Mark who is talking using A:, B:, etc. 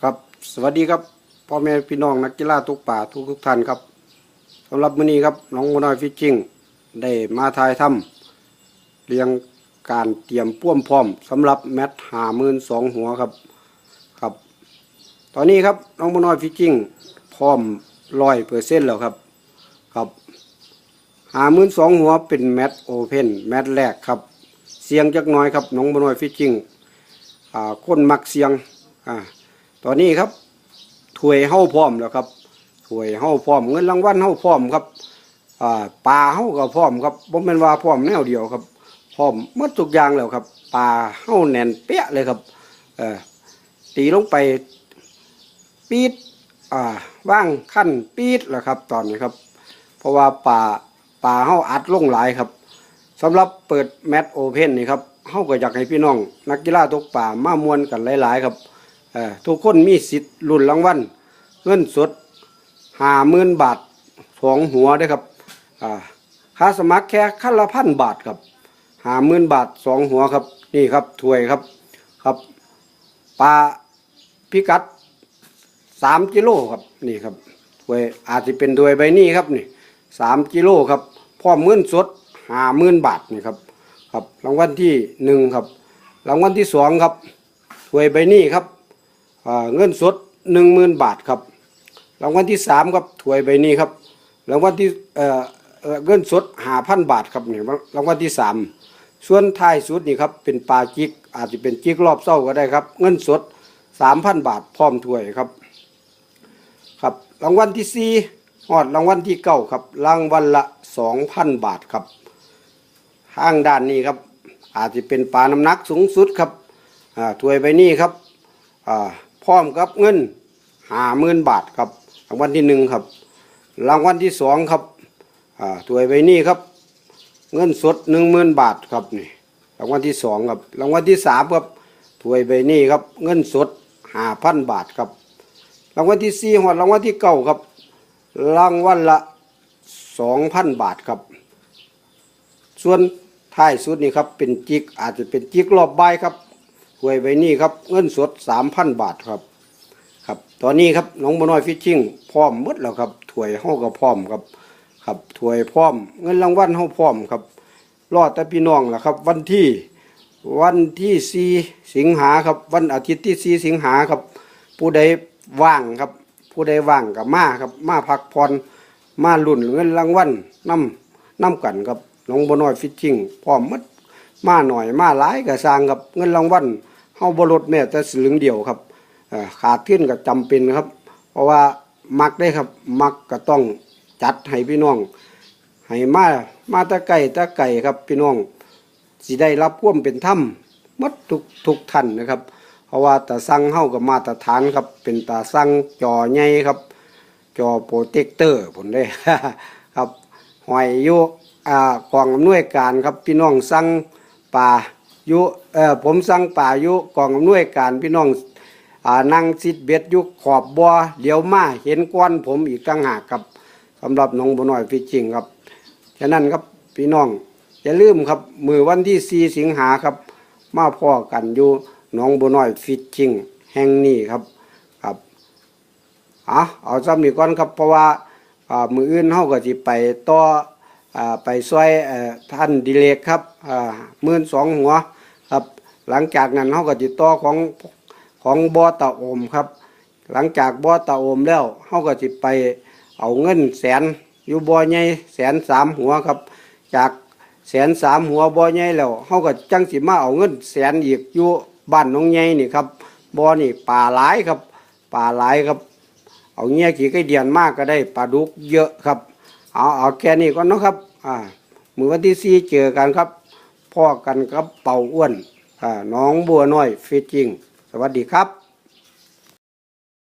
A: ครับสวัสดีครับพ่อแม่พี่น้องนักกีฬาทุกป่าทุกทุกท่านครับสำหรับมื้อนี้ครับน้องมน้อยฟิชชิ่งได้มาทายถ้ำเรียงการเตรียมป้วมพร้อมสำหรับแมตช์หามื่นสองหัวครับครับ ตอนนี้ครับน้องมน้อยฟิชชิ่งพร้อมร้อยเปอร์เซ็นต์แล้วครับครับหามื่นสองหัวเป็นแมตช์โอเพนแมตช์แรกครับ เสียงจักน้อยครับน้องมน้อยฟิชชิ่งอ่าคนมักเสียงอ่า ตอนนี้ครับถวยเฮาพร้อมแล้วครับถวยเฮาพร้อม เงินรางวัลเฮาพร้อมครับปลาเฮาก็พร้อมครับบ่แม่นว่าพร้อมแนวเดียวครับพร้อมหมดทุกอย่างแล้วครับปลาเฮาแน่นเปี้ยเลยครับตีลงไปปีดอ่าว่างขั้นปีดแล้วครับ ตอนนี้ครับ เพราะว่าปลาปลาเฮาอัดลงหลายครับสำหรับเปิดแมตช์โอเพนนี่ครับเฮาก็อยากให้พี่น้อง นักกีฬาตกป่ามามวนกันหลาย ๆ ครับ ทุกคนมีสิทธิ์ลุ้นรางวัลเงินสดห้าหมื่นบาทสองหัวเด้ครับค่าสมัครแค่ขั้นละพันบาทครับห้าหมื่นบาทสองหัวครับ นี่ครับถ้วยครับครับปลาพิกัดสามกิโลครับนี่ครับถ้วยอาจจะเป็นถ้วยใบนี้ครับนี่สามกิโลครับพร้อมเงินสดห้าหมื่นบาทนี่ครับครับรางวัลที่หนึ่งครับรางวัลที่สองครับถ้วยใบนี้ครับ เงินสดหนึ่งหมื่นบาทครับ รางวัลที่สามครับถวยใบนี้ครับ รางวัลที่เงินสดหาพันบาทครับนี่รางวัลที่สามส่วนท้ายสุดนี่ครับเป็นปลาจิกอาจจะเป็นจิกรอบเศร้าก็ได้ครับ เงินสดสามพันบาทพร้อมถ้วยครับ ครับรางวัลที่สี่หอดรางวัลที่เก้าครับรางวัลละสองพันบาทครับทางด้านนี้ครับ อาจจะเป็นปลาน้ำหนักสูงสุดครับถ้วยใบนี้ครับอ่า พร้อมกับเงินห้าหมื่นบาทครับรางวัลที่หนึ่งครับ รางวัลที่สองครับถวยใบนี้ครับ เงินสดหนึ่งหมื่นบาทครับนี่รางวัลที่สองครับ รางวัลที่สามครับถวยใบนี้ครับ เงินสดห้าพันบาทครับ รางวัลที่สี่หอดรางวัลที่เก้าครับ รางวัลละสองพันบาทครับ ส่วนท้ายสุดนี่ครับเป็นจิกอาจจะเป็นจิกรอบใบครับ หวยใบนี้ครับเงินสดสามพันบาทครับ ครับ ตอนนี้ครับน้องบน้อยฟิชชิ่งพร้อมมดแล้วครับถวยห้าก็พร้อมครับ ครับถวยพร้อม เงินรางวัลห้าพร้อมครับ รอดแต่พี่น้องล่ะครับ วันที่วันที่สี่สิงหาครับ วันอาทิตย์ที่สี่สิงหาครับ ผู้ใดว่างครับ ผู้ใดว่างกับมาครับ มาพักผ่อนมาลุ่นเงินรางวัลน้ำน้ำกันครับน้องบน้อยฟิชชิ่งพร้อมมด มาหน่อยมาหลายก็สร้างครับเงินรางวัลเฮาบ่ลดแม้แต่สลึงเดียวครับขาดขึ้นก็จำเป็นครับ เพราะว่ามักได้ครับมักก็ต้องจัดให้พี่น้องให้มามาตะไก่ตะไก่ครับพี่น้องสิได้รับความเป็นธรรมหมดทุกทุกท่านนะครับ เพราะว่าตาสั่งเฮากับมาตรฐานครับ เป็นตาสั่งจอใหญ่ครับ จอโปรเจคเตอร์ผลได้ครับหอยอยู่อ่ากองอำนวยการครับพี่น้องสั่ง ป่ายู่เออผมสั่งป่ายู่กองอำนวยการพี่น้องอ่านั่งซิดเบ็ดยู่ขอบบัวเดี๋ยวมาเห็นก้อนผมอีกตั้งหากครับสำหรับน้องบัวน้อยฟิชชิงครับฉะนั้นครับพี่น้องอย่าลืมครับมือวันที่ 4 สิงหาครับ มาพ่อกันอยู่น้องบัวน้อยฟิชชิงแห่งนี้ครับครับเอาเอาซ้ำนี่ก่อนครับเพราะว่าอ่ามืออื่นเฮาก็สิไปต่อ ไปซอยท่านดิเลกครับมื่นสองหัวครับหลังจากนั้นเฮาก็สิต่อของของบอตะโอมครับ หลังจากบอตะโอมแล้วเฮาก็สิไปเอาเงินแสนอยู่บ่อใหญ่แสนสามหัวครับ จากแสนสามหัวบ่อใหญ่แล้วเฮาก็จังสิมาเอาเงินแสนอีกอยู่บ้านน้องใหญ่นี่ครับบ่อนี่ป่าหลายครับ ป่าหลายครับ เอาเงี้ยขี่ไก่เดียนมากก็ได้ปลาดุกเยอะครับ เอาเอาแค่นี้ก่อนเนาะครับอ่ามือวันที่สี่เจอกันครับพ่อกันครับเป่าอ้วนอ่าน้องบัวน้อยฟิจิง สวัสดีครับ